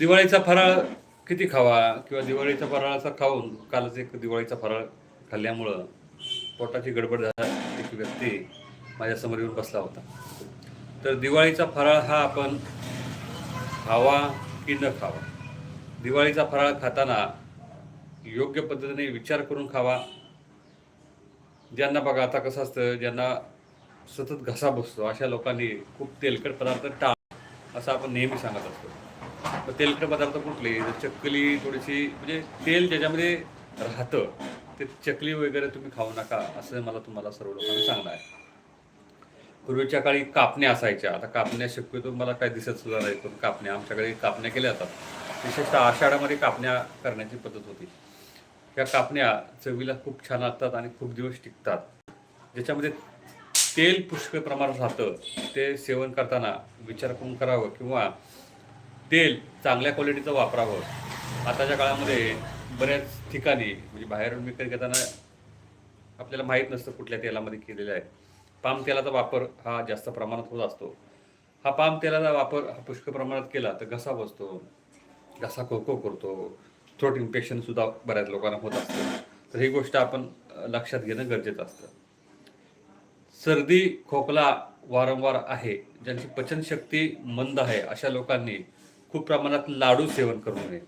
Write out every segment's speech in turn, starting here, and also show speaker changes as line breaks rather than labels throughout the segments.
दिवाळीचा फराळ किती खावा किंवा दिवाळीचा फराळाचा खाऊन कालच एक दिवाळीचा फराळ खाल्ल्यामुळं पोटाची गडबड झाला. एक व्यक्ती माझ्यासमोर येऊन बसला होता. तर दिवाळीचा फराळ हा आपण खावा की न खावा? दिवाळीचा फराळ खाताना योग्य पद्धतीने विचार करून खावा. ज्यांना बघा आता कसं असतं ज्यांना सतत घसा बसतो अशा लोकांनी खूप तेलकट पदार्थ टाळ. असं आपण नेहमी सांगत असतो. तर तेलकट पदार्थ कुठले? तर चकली थोडीशी म्हणजे तेल ज्याच्यामध्ये राहतं ते चकली वगैरे तुम्ही खाऊ नका असं मला तुम्हाला सर्व लोकांना सांगणं आहे. पूर्वीच्या काळी कापण्या असायच्या. आता कापण्या शक्यतो मला काय दिसत सुद्धा नाही पण कापण्या आमच्याकडे कापण्या केल्या जातात. विशेषतः आषाढामध्ये कापण्या करण्याची पद्धत होती. त्या कापण्या चवीला खूप छान लागतात आणि खूप दिवस टिकतात. ज्याच्यामध्ये तेल पुष्कळ प्रमाणात राहतं. ते सेवन करताना विचार करून करावं किंवा तेल चांगल्या क्वालिटीचं वापरावं. आताच्या काळामध्ये बऱ्याच ठिकाणी म्हणजे बाहेरून विकत घेताना आपल्याला माहीत नसतं कुठल्या तेलामध्ये केलेलं आहे. पाम तेलाचा वापर हा जास्त प्रमाणात होत असतो. हा पाम तेलाचा वापर हा पुष्कळ प्रमाणात केला तर घसा बसतो घसा खोखो करतो थ्रोट इन्फेक्शनसुद्धा बऱ्याच लोकांना होत असतं. तर ही गोष्ट आपण लक्षात घेणं गरजेचं असतं. सर्दी खोकला वारंवार आहे ज्यांची पचनशक्ती मंद आहे अशा लोकांनी खूप प्रमाणात लाडू सेवन करू नये.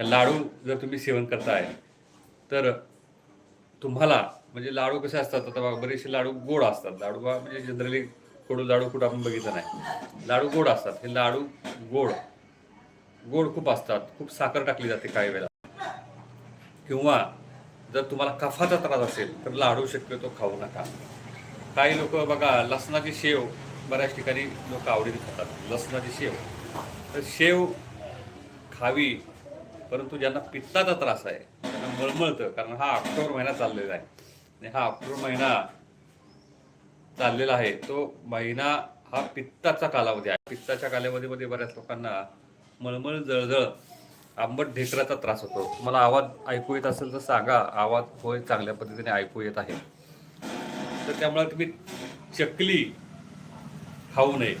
लाडू जर तुम्ही सेवन करताय तर तुम्हाला म्हणजे लाडू कसे असतात आता बरेचसे लाडू गोड असतात. लाडू म्हणजे जनरली कडू लाडू कुठं आपण बघितलं नाही. लाडू गोड असतात. हे लाडू गोड गोड खूप असतात. खूप साखर टाकली जाते काही वेळेला किंवा जर तुम्हाला कफाचा त्रास असेल तर लाडू शक्यतो खाऊ नका. काही लोक बघा लसणाची शेव बऱ्याच ठिकाणी लोक आवडीने खातात. लसणाची शेव. तर शेव खावी परंतु ज्यांना पित्ताचा त्रास आहे त्यांना मळमळतं कारण हा ऑक्टोबर महिना चाललेला आहे. आणि हा ऑक्टोबर महिना चाललेला आहे तो महिना हा पित्ताचा कालावधी आहे. पित्ताच्या कालावधीमध्ये बऱ्याच लोकांना मळमळ जळजळ आंबट ढेकराचा त्रास होतो. मला आवाज ऐकू येत असेल तर सांगा. आवाज होय चांगल्या पद्धतीने ऐकू येत आहे. तर त्यामुळे तुम्ही चकली खाऊ नये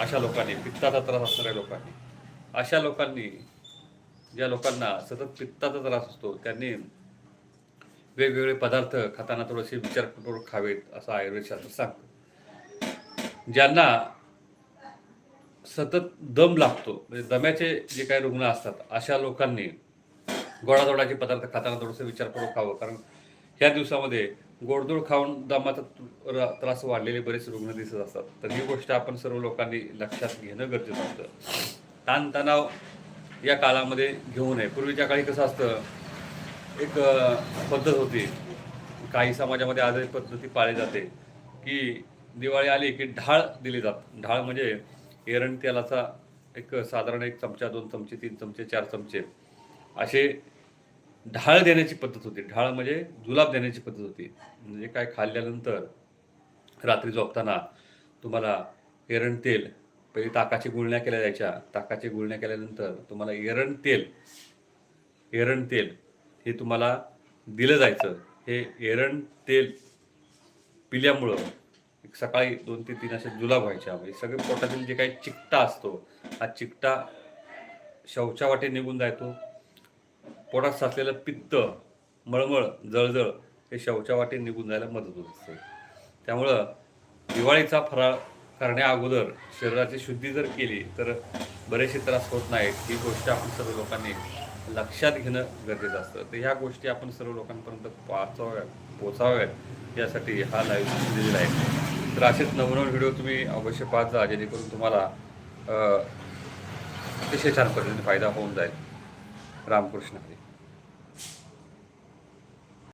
अशा लोकांनी पित्ताचा त्रास असणाऱ्या लोकांनी. अशा लोकांनी ज्या लोकांना सतत पित्ताचा त्रास असतो त्यांनी वेगवेगळे पदार्थ खाताना थोडेसे विचारपूर्वक खावेत असं आयुर्वेद शास्त्र सांगतं. ज्यांना सतत दम लागतो म्हणजे दम्याचे जे काही रुग्ण असतात अशा लोकांनी गोडाधोडाचे पदार्थ खाताना थोडंसं विचारपूर्वक खावं. कारण ह्या दिवसामध्ये गोडधोड खाऊन दमाचा त्रास वाढलेले बरेच रुग्ण दिसत असतात. तर ही गोष्ट आपण सर्व लोकांनी लक्षात घेणं गरजेचं असतं. ताणतणाव या काळामध्ये घेऊ नये. पूर्वीच्या काळी कसं असतं एक पद्धत होती. काही समाजामध्ये आजही पद्धती पाळली जाते की दिवाळी आली की ढाळ दिली जात. ढाळ म्हणजे एरण तेलाचा एक साधारण एक चमचा दोन चमचे तीन चमचे चार चमचे असे ढाळ देण्याची पद्धत होती. ढाळ म्हणजे जुलाब देण्याची पद्धत होती. म्हणजे काय खाल्ल्यानंतर रात्री झोपताना तुम्हाला एरण तेल पहिले ताकाची गुळण्या केल्या जायच्या. ताकाची गुळण्या केल्यानंतर तुम्हाला एरण तेल एरण तेल हे तुम्हाला दिलं जायचं. हे एरण तेल पिल्यामुळं एक सकाळी दोन ते तीन असे जुलाब व्हायच्या. म्हणजे सगळे पोटातील जे काही चिकटा असतो हा चिकटा शौचावाटे निघून जायतो पोटात साचलेलं पित्त मळमळ जळजळ हे शौचावाटे निघून जायला मदत होत असते. त्यामुळं दिवाळीचा फराळ करण्या अगोदर शरीराची शुद्धी जर केली तर बरेचसे त्रास होत नाहीत. ही गोष्ट आपण सर्व लोकांनी लक्षात घेणं गरजेचं असतं. तर ह्या गोष्टी आपण सर्व लोकांपर्यंत पोहोचवाव्यात पोचाव्यात यासाठी हा लाईव्ह दिलेला आहे. तर असेच नवनवीन व्हिडिओ तुम्ही अवश्य पाहत जा जेणेकरून तुम्हाला अतिशय छान पद्धतीने फायदा होऊन जाईल. रामकृष्ण हरी.